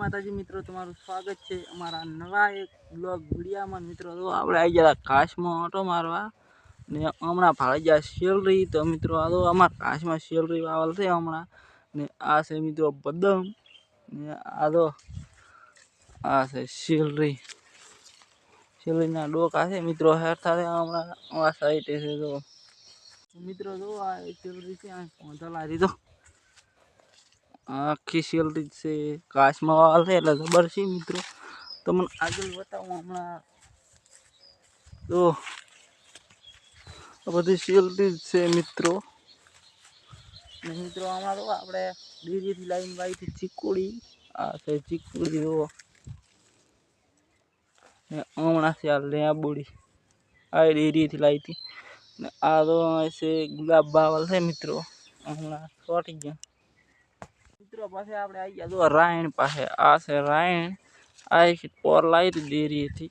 માતાજી મિત્રો, તમારું સ્વાગત છે અમારા નવા એક બ્લોગ વિડીયામાં. મિત્રો, તો આપણે આવી ગયા કાશમાં ઓટો મારવા ને હમણાં ફાળી ગયા સેલરી તો મિત્રો, આ તો અમારા કાશમાં સેલરી વાવલ છે હમણાં. ને આ છે મિત્રો બદમ ને આ તો આ છે સેલરી સેલરીના ડોકા છે મિત્રો હેરતા છે હમણાં. આ સાઈડે છે તો. મિત્રો જો આ સેલરી છે, આ પહોંચેલા લારી તો. આખી સેલરી છે, કાચમાં વાળ છે, એટલે ખબર છે મિત્રો. તમને આગળ બતાવું હમણાં. તો બધી સેલરી છે મિત્રો. મિત્રો, આમાં તો આપણે ડેરીથી લાઈન વાવીથી ચીકુડી, આ છે ચીકુડી, જુઓ. હમણાં છે આ લેબુડી, આ ડેરીથી લાવી હતી ને આ તો છે ગુલાબ બાવલ છે મિત્રો. હમણાં ચોટી ગયા. મિત્રો પાસે આપણે આવી ગયા. જો રાયણ પાસે, આ છે રાયણ. આ એક પોર લાવી હતી.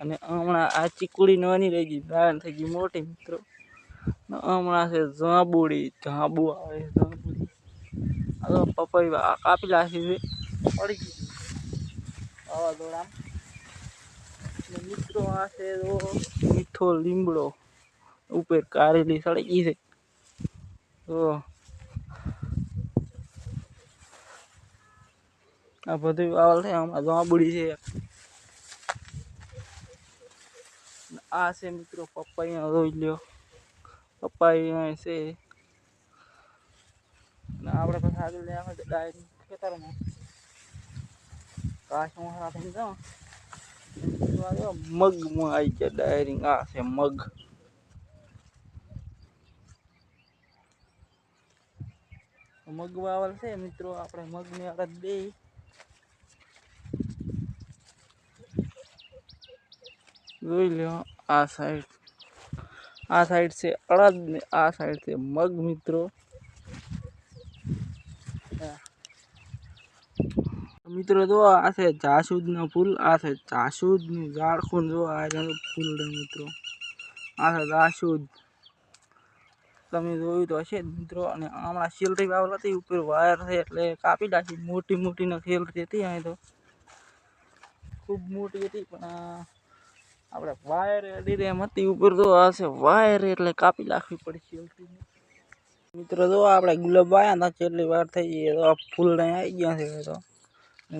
અને હમણાં આ ચીકુડી નાની રહી ગઈ રાયણ થઈ ગઈ મોટી મિત્રો. હમણાં છે ઝાંબુડી, ઝાંબુ આવે છે જાંબુડી આ તો પપૈયા કાપી નાખી છે. પડી ગઈ. વાવાઝોડા મિત્રો આ છે તો મીઠો લીમડો. ઉપર કારેલી સળી ગઈ છે. તો આ બધું વાવલ છે, આમાં જાંબુડી છે. આ છે મિત્રો પપૈયા રોઈ લ્યો. પપૈયા છે. આપણે પછી આગળ લઈ આવે ડાયરેક્ટ ખેતરમાં જાઓ મગમાં આવી ગયા ડાયરિંગ આ છે મગ મગ. વાવલ છે, મિત્રો, આપણે મગની અડદ બે. જોઈ લો આ સાઈડ આ સાઈડ છે અડદ ને આ સાઈડ છે મગ, મિત્રો. મિત્રો, જો આ છે જાસૂદના ફૂલ, આ છે જાસૂદનું ઝાડખું જો આ ફૂલ મિત્રો? આ છે જાસૂદ. તમે જોયું તો હશે મિત્રો. અને હમણાં શેલરી વાવલ હતી, ઉપર વાયર છે એટલે કાપી નાખી. મોટી મોટી ને સેલરી હતી અહીં તો. ખૂબ મોટી હતી, પણ આ આપણે વાયર અડી એમ હતી, ઉપર તો આ છે વાયર એટલે કાપી નાખવી પડી સેલરીને મિત્રો, જો આપણે ગુલાબ આવ્યા હતા કેટલી વાર થઈ ગઈ તો ફૂલ આવી ગયા છે તો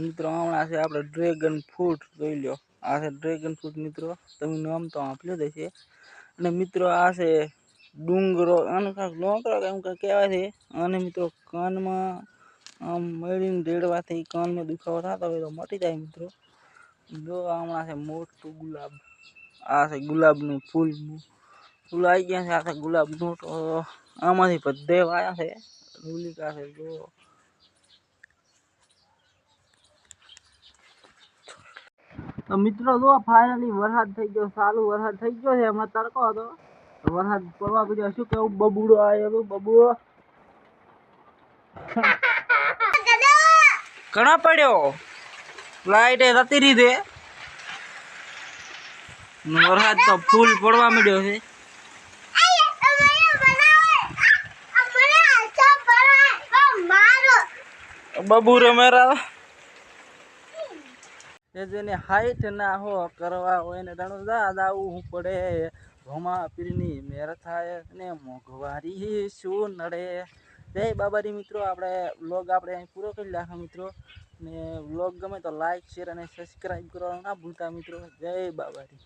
મિત્રો, હમણાં છે આપણે ડ્રેગન ફ્રૂટ જોઈ લો આ છે ડ્રેગન ફ્રૂટ મિત્રો, તમે નામ તો આપ્યું છે અને મિત્રો, આ છે ડુંગરો અને કાંઈક લોકરો એમ કાંઈ કહેવાય છે. અને મિત્રો, કાનમાં આમ મળીને રેડવાથી કાનમાં દુખાવો થતો હોય તો મટી જાય મિત્રો. જો હમણાં છે મોટું ગુલાબ. આ છે ગુલાબનું ફૂલ. ફૂલ આવી ગયા છે આ છે ગુલાબનું તો આમાંથી બધે વાયા છે. રૂલિકા છે જો. તો મિત્રો જો ફાઇનલી વરસાદ થઈ ગયો સારું વરસાદ થઈ ગયો છે હમણાં તડકો હતો. તો વરસાદ પડવા પછી શું કેવું? બબુડો આવ્યો બબુડો. ઘણા પડ્યો. લાઈટ જતી રીતે વરસાદ તો ફૂલ પડવા માંડ્યો છે. બબુ રમેરા એ જેને હાઈટ ના હો કરવા હોય ને તાણું દાદ આવું પડે. ભમા પીરની મેર થાય ને મોંઘવારી શું નડે. જય બાબારી મિત્રો, આપણે લોગ આપણે અહીં પૂરો કરી નાખો મિત્રો. ને વ્લોગ ગમે તો લાઈક શેર અને સબસ્ક્રાઈબ કરવાનું ના ભૂલતા મિત્રો. જય બાબારી